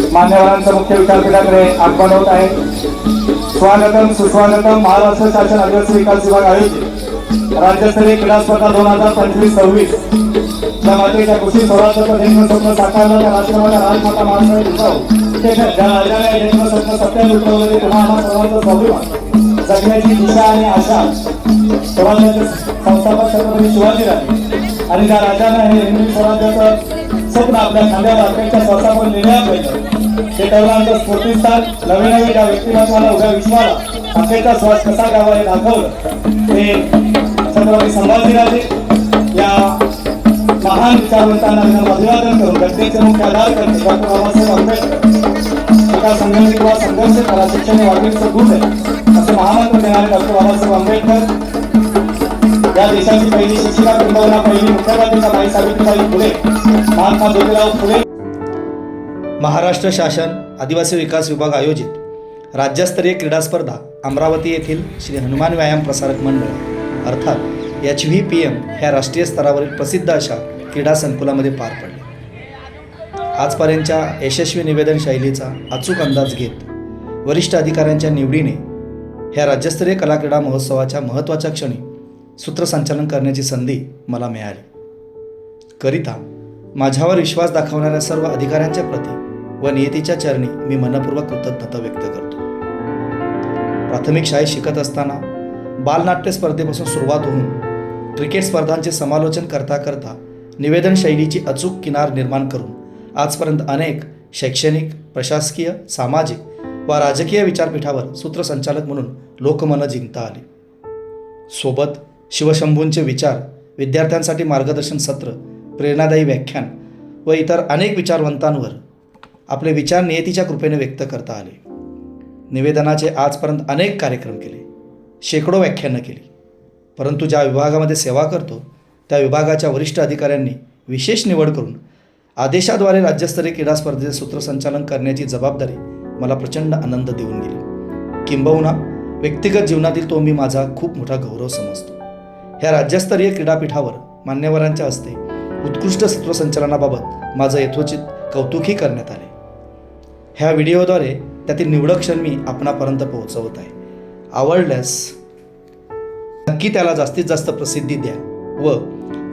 मान्यवरांचं मुख्य विद्यापीठाकडे आगमन होत आहे. स्वागतम सुस्वागतम महाराष्ट्र शासन आदिवासी विकास विभाग आयोजित राज्यस्तरीय क्रीडा स्पर्धा दोन हजार पंचवीस सव्वीस. या मातेच्या कृषी स्वराज्याचं जन्म स्वप्न साकारलं. त्या राष्ट्रमाता राजमाता महाराष्ट्र उद्धव राजाने जन्म स्वप्न सत्यात पुन्हा आम्हा स्वाभिमान. जगण्याची दिशा आणि आशा. स्वराज्याचे संस्थापक छत्रपती शिवाजीराजे. आणि त्या राजानं हे हिंदवी स्वराज्याचं स्वप्न आपल्या खांद्यावर अखेरच्या श्वासावर लिहिण्यात पाहिजे ते तरुणांचं स्फूर्तीस्थान नवीन नवीन ज्या व्यक्तिमत्वाला उभ्या विश्वाला अखेरचा श्वास कसा घ्यावा हे दाखवलं. ते छत्रपती संभाजीराजे या महान विचारवंतांना त्यांना अभिवादन करून घटनेचे मुख्य आधार करते डॉक्टर बाबासाहेब आंबेडकर एका संघर्ष किंवा संघर्ष करा शिक्षण हे वाढीचं गुण आहे. असे महामंत्र देणारे डॉक्टर बाबासाहेब आंबेडकर या देशाची पहिली शिक्षिका किंबहुना पहिली मुख्यमंत्री बाई सावित्रीबाई फुले. महात्मा ज्योतिराव फुले. महाराष्ट्र शासन आदिवासी विकास विभाग आयोजित राज्यस्तरीय क्रीडा स्पर्धा अमरावती येथील श्री हनुमान व्यायाम प्रसारक मंडळ अर्थात एच व्ही पी एम ह्या राष्ट्रीय स्तरावरील प्रसिद्ध अशा क्रीडा संकुलामध्ये पार पडले. आजपर्यंतच्या यशस्वी निवेदन शैलीचा अचूक अंदाज घेत वरिष्ठ अधिकाऱ्यांच्या निवडीने ह्या राज्यस्तरीय कला क्रीडा महोत्सवाच्या महत्त्वाच्या क्षणी सूत्रसंचालन करण्याची संधी मला मिळाली. करिता माझ्यावर विश्वास दाखवणाऱ्या सर्व अधिकाऱ्यांच्या प्रती व नियतीच्या चरणी मी मनपूर्वक कृतज्ञता व्यक्त करतो. प्राथमिक शाळेत शिकत असताना बालनाट्य स्पर्धेपासून सुरुवात होऊन क्रिकेट स्पर्धांचे समालोचन करता करता निवेदन शैलीची अचूक किनार निर्माण करून आजपर्यंत अनेक शैक्षणिक प्रशासकीय सामाजिक व राजकीय विचारपीठावर सूत्रसंचालक म्हणून लोकमनं जिंकता आली. सोबत शिवशंभूंचे विचार विद्यार्थ्यांसाठी मार्गदर्शन सत्र प्रेरणादायी व्याख्यान व इतर अनेक विचारवंतांवर आपले विचार नियतीच्या कृपेने व्यक्त करता आले. निवेदनाचे आजपर्यंत अनेक कार्यक्रम केले. शेकडो व्याख्यानं केली. परंतु ज्या विभागामध्ये सेवा करतो त्या विभागाच्या वरिष्ठ अधिकाऱ्यांनी विशेष निवड करून आदेशाद्वारे राज्यस्तरीय क्रीडा स्पर्धेचे सूत्रसंचालन करण्याची जबाबदारी मला प्रचंड आनंद देऊन गेली. किंबहुना व्यक्तिगत जीवनातील तो मी माझा खूप मोठा गौरव समजतो. ह्या राज्यस्तरीय क्रीडापीठावर मान्यवरांच्या हस्ते उत्कृष्ट सूत्रसंचालनाबाबत माझं यथोचित कौतुकही करण्यात आले. ह्या व्हिडिओद्वारे त्यातील निवडक क्षण मी आपणापर्यंत पोहोचवत आहे. आवडल्यास नक्की त्याला जास्तीत जास्त प्रसिद्धी द्या व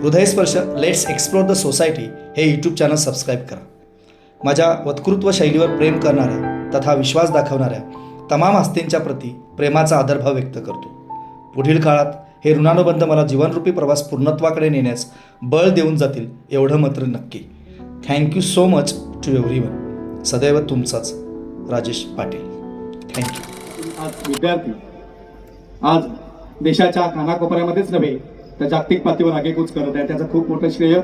Hridaysparsh let's explore the society हे यूट्यूब चॅनल सबस्क्राईब करा. माझ्या वक्तृत्व शैलीवर प्रेम करणाऱ्या तथा विश्वास दाखवणाऱ्या तमाम हस्तींच्या प्रती प्रेमाचा आदरभाव व्यक्त करतो. पुढील काळात हे ऋणानुबंध मला जीवनरूपी प्रवास पूर्णत्वाकडे नेण्यास बळ देऊन जातील एवढं मात्र नक्की. Thank you so much to everyone सदैव तुमचाच राजेश पाटील. थँक्यू आज विद्यार्थी आज देशाच्या कानाकोपऱ्यामध्येच नव्हे तर जागतिक पातळीवर आगेकूच करत आहे त्याचं खूप मोठं श्रेय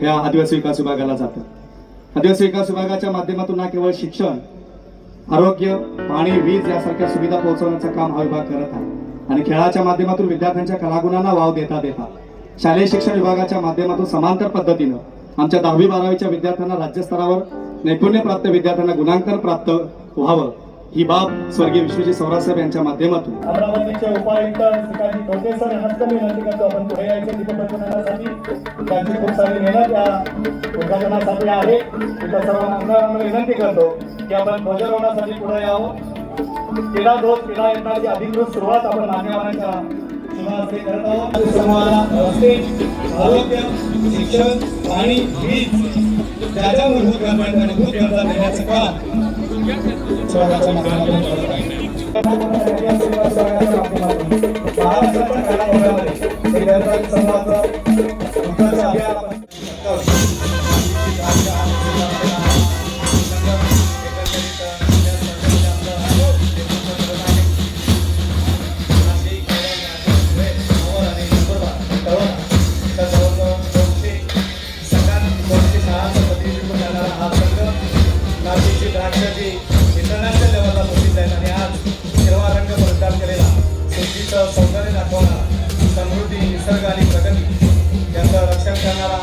ह्या आदिवासी विकास विभागाला जातं. आदिवासी विकास विभागाच्या माध्यमातून ना केवळ शिक्षण आरोग्य पाणी वीज यासारख्या सुविधा पोहोचवण्याचं काम हा विभाग करत आहे. आणि खेळाच्या माध्यमातून विद्यार्थ्यांच्या कलागुणांना वाव देता देता. शालेय शिक्षण विभागाच्या माध्यमातून समांतर पद्धतीनं आमच्या दहावी बारावीच्या विद्यार्थ्यांना राज्यस्तरावर नैपुण्य प्राप्त विद्यार्थ्यांना गुणांकन प्राप्त व्हावं. ही बाब स्वर्गीय विश्वजी सौरासाहेब यांच्या माध्यमातून. अमरावतीचे उपायुक्त श्रीकांत टोटे सर आपण पुढे यायचं तिथे त्यांची खूप सारी मेहनत या उद्घाटनासाठी आहे. तिथं सर्व आमदारांना विनंती करतो की आपण ध्वजारोहणासाठी पुढे यावं. केला दोन केला यंत्राची अधिकृत सुरुवात आपण मान्यवरांच्या शुभ करत आहोत. समूहाला रस्ते आरोग्य शिक्षण पाणी वीज त्याच्या मूलभूत मूलभूत गरजा देण्याचं काम स्वतःच्या माध्यमातून करत आहे महाराष्ट्राच्या शेतीचं सौंदर्य दाखवणारा समृद्धी निसर्ग आणि प्रगती यांचं रक्षण करणारा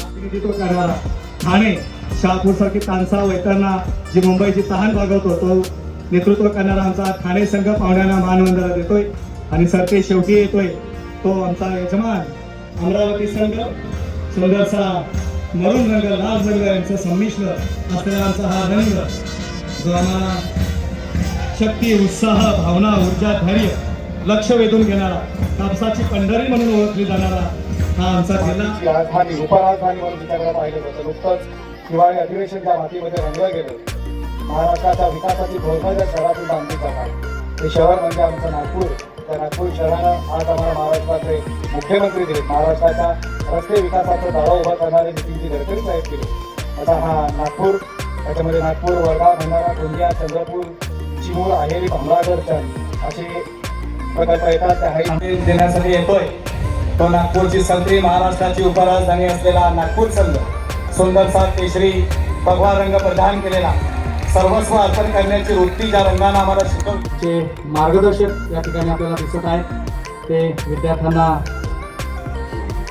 प्रतिनिधित्व करणारा ठाणे शहापूर सारखी तानसा वैतरणा जी मुंबईची तहान भागवतो तो नेतृत्व करणारा आमचा ठाणे संघ पाहुण्यांना मानवंदना देतोय आणि सरते शेवटी येतोय. तो आमचा यजमान अमरावती संघ सुंदरसा मरून रंग लाल रंग यांचं संमिश्र असलेला आमचा हा रंग जो आम्हाला शक्ती उत्साह भावना ऊर्जा धैर्य लक्ष वेधून घेणारा कापसाची पंढरी म्हणून ओळखली जाणारा हा आमचा जिल्हा. राजधानी उपराजधानी म्हणून तिच्याकडे पाहिलं जातं. नुकतंच हिवाळी अधिवेशन मातीमध्ये रंगलं गेलं महाराष्ट्राच्या विकासाची धोरणाच्या शहरातून बांधली जाणार हे शहर म्हणजे आमचं नागपूर. त्या नागपूर शहरानं आज आम्हाला महाराष्ट्राचे मुख्यमंत्री दिले. महाराष्ट्राच्या रस्ते विकासाचं दावा उभा करणारे नितीनजी गडकरी साहेब केले आता हा नागपूर त्याच्यामध्ये नागपूर वर्धा भंडारा गोंदिया चंद्रपूर चिमूर अहेरी भामरागड चंद असे प्रकल्प येतात त्या हाही देण्यासाठी येतोय. तो नागपूरची संत्री महाराष्ट्राची उपराजधानी असलेला नागपूर संघ. सुंदरसा केशरी भगवा रंग प्रदान केलेला. सर्वस्व अर्पण करण्याची वृत्ती ज्या रंगानं आम्हाला शिकवते मार्गदर्शक या ठिकाणी आपल्याला दिसत आहेत ते विद्यार्थ्यांना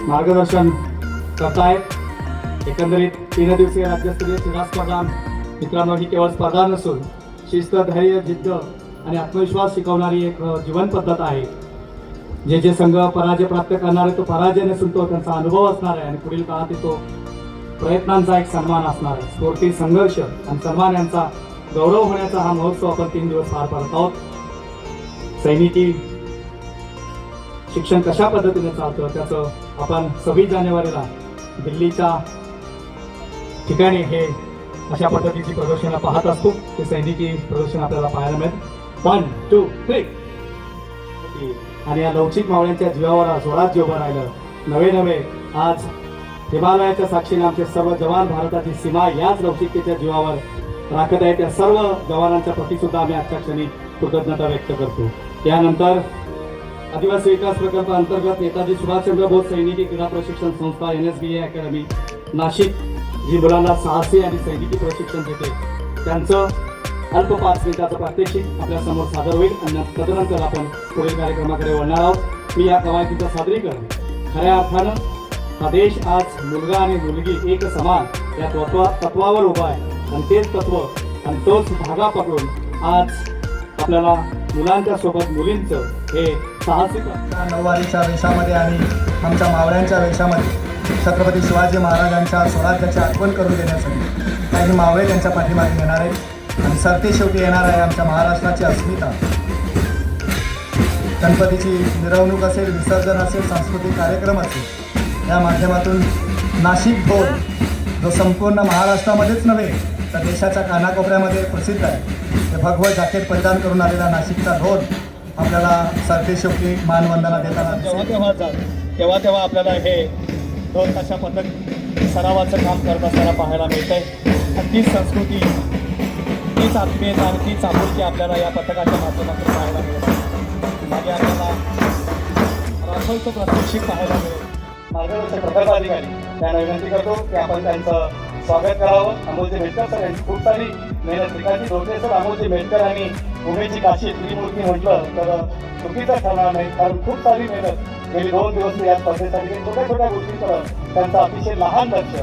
मार्गदर्शन करतायत. एकंदरीत तीन दिवसीय राज्यस्तरीय क्रीडा स्पर्धा. मित्रांनो ही केवळ स्पर्धा नसून शिस्त धैर्य जिद्द आणि आत्मविश्वास शिकवणारी एक जीवन पद्धत आहे. जे जे संघ पराजय प्राप्त करणार आहे तो पराजय नसून तो त्यांचा अनुभव असणार आहे आणि पुढील काळात तो प्रयत्नांचा एक सन्मान असणार आहे. स्फूर्ती संघर्ष आणि सन्मान यांचा गौरव होण्याचा हा महोत्सव आपण तीन दिवस पार पाडत आहोत. सैनिकी शिक्षण कशा पद्धतीने चालतं त्याचं आपण सव्वीस जानेवारीला दिल्लीच्या ठिकाणी हे अशा पद्धतीची प्रदर्शनं पाहत असतो. ते सैनिकी प्रदर्शन आपल्याला पाहायला मिळेल. वन टू थ्री आणि या लवचिक मावळ्यांच्या जीवावर जोरात उभं राहिलं नवे नवे आज हिमालयाच्या साक्षीने आमचे सर्व जवान भारताची सीमा याच लवचिकतेच्या जीवावर राखत आहे. त्या सर्व जवानांच्या प्रती सुद्धा आम्ही आजच्या क्षणी कृतज्ञता व्यक्त करतो. यानंतर आदिवासी विकास प्रकल्प अंतर्गत नेताजी सुभाषचंद्र बोस सैनिकी क्रीडा प्रशिक्षण संस्था N S B A academy Nashik जी मुलांना साहसी आणि सैनिकी प्रशिक्षण देते. त्यांचं अल्प पाच मिनिटाचं प्रात्यक्षिक आपल्यासमोर सादर होईल आणि तदनंतर आपण पुढील कार्यक्रमाकडे वळणार आहोत. मी या कवायतीचं सादरीकरण खऱ्या अर्थानं हा देश आज मुलगा आणि मुलगी एक समान या तत्वा तत्वावर उभा आहे. आणि तेच तत्व आणि तोच धागा पकडून आज आपल्याला मुलांच्या सोबत मुलींचं हे साहसिक नऊवारीच्या वेशामध्ये आणि आमच्या मावळ्यांच्या वेशामध्ये छत्रपती शिवाजी महाराजांच्या स्वराज्याची आठवण करून देण्यासाठी काही मावळे त्यांच्या पाठीमागे येणार आहेत. आणि सरते शेवटी येणार आहे आमच्या महाराष्ट्राची अस्मिता. गणपतीची मिरवणूक असेल विसर्जन असेल सांस्कृतिक कार्यक्रम असेल या माध्यमातून नाशिक ढोल जो संपूर्ण महाराष्ट्रामध्येच नव्हे तर देशाच्या कानाकोपऱ्यामध्ये प्रसिद्ध आहे. ते भगवत जॅकेट परिधान करून आलेला नाशिकचा ढोल आपल्याला सरते शेवटी मानवंदना देताना तेव्हा तेव्हा तेव्हा तेव्हा आपल्याला हे ढोल अशा पथक सरावाचं काम करत असताना पाहायला मिळतंय. आणि तीच संस्कृती तीच आत्मीयता आणि तीच आपुलकी आपल्याला या पथकाच्या माध्यमातून पाहायला मिळेल. म्हणजे आपल्याला राफलचं प्रात्यक्षिक पाहायला मिळेल. मार्गदर्शक प्रकल्पाधिकारी त्यांना विनंती करतो की आपण त्यांचं स्वागत करावं. अमोलजी मेटकर सर यांची खूप सारी मेहनत रिकाची धोत्रे सर अमोलजी मेटकर आणि उमेशजी काशी त्रिमूर्ती म्हटलं तर चुकीचं ठरणार नाही कारण खूप सारी मेहनत गेली दोन दिवस या स्पर्धेसाठी. केली. छोट्या छोट्या गोष्टींकडं त्यांचं अतिशय लहान लक्ष.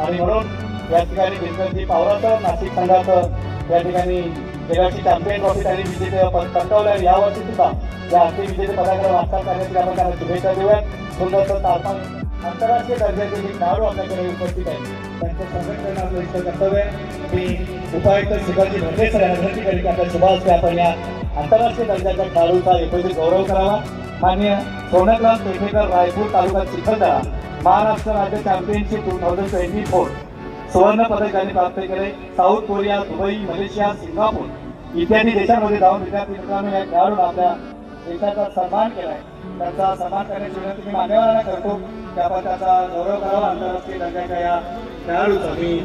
आणि म्हणून या ठिकाणी दिनकरजी पावराचं नाशिक संघाचं या ठिकाणी जगाची चॅम्पियन ट्रॉफी त्यांनी विजेते पद पटकावलं आणि यावर्षी सुद्धा या अंतिम विजेते पदाकडे वाटचाल करण्याची आपण त्यांना शुभेच्छा देऊयात. सुंदर तापमान आंतरराष्ट्रीय दर्जाचे जे खेळाडू आपल्याकडे उपस्थित आहेत त्यांचं स्वागत करणं आपलं इष्ट कर्तव्य मी उपायुक्त शिवाजी भरणे सर यांना विनंती करेन की आपल्या शुभ आपण या आंतरराष्ट्रीय दर्जाच्या खेळाडूचा एकत्रित गौरव करावा. मान्य सोनकराम पेठेकर रायपूर तालुका चिखलदरा महाराष्ट्र राज्य championship two thousand twenty four सुवर्ण पदक त्यांनी प्राप्त केले South Korea Dubai Malaysia Singapore. इत्यादी देशांमध्ये जाऊन विद्यार्थी मित्रांनो या खेळाडून आपल्या देशाचा सन्मान केलाय. त्यांचा सन्मान करण्याची विनंती मी मान्यवरांना करतो. की त्याचा गौरव करावा आंतरराष्ट्रीय दर्जाच्या या खेळाडूचा. मी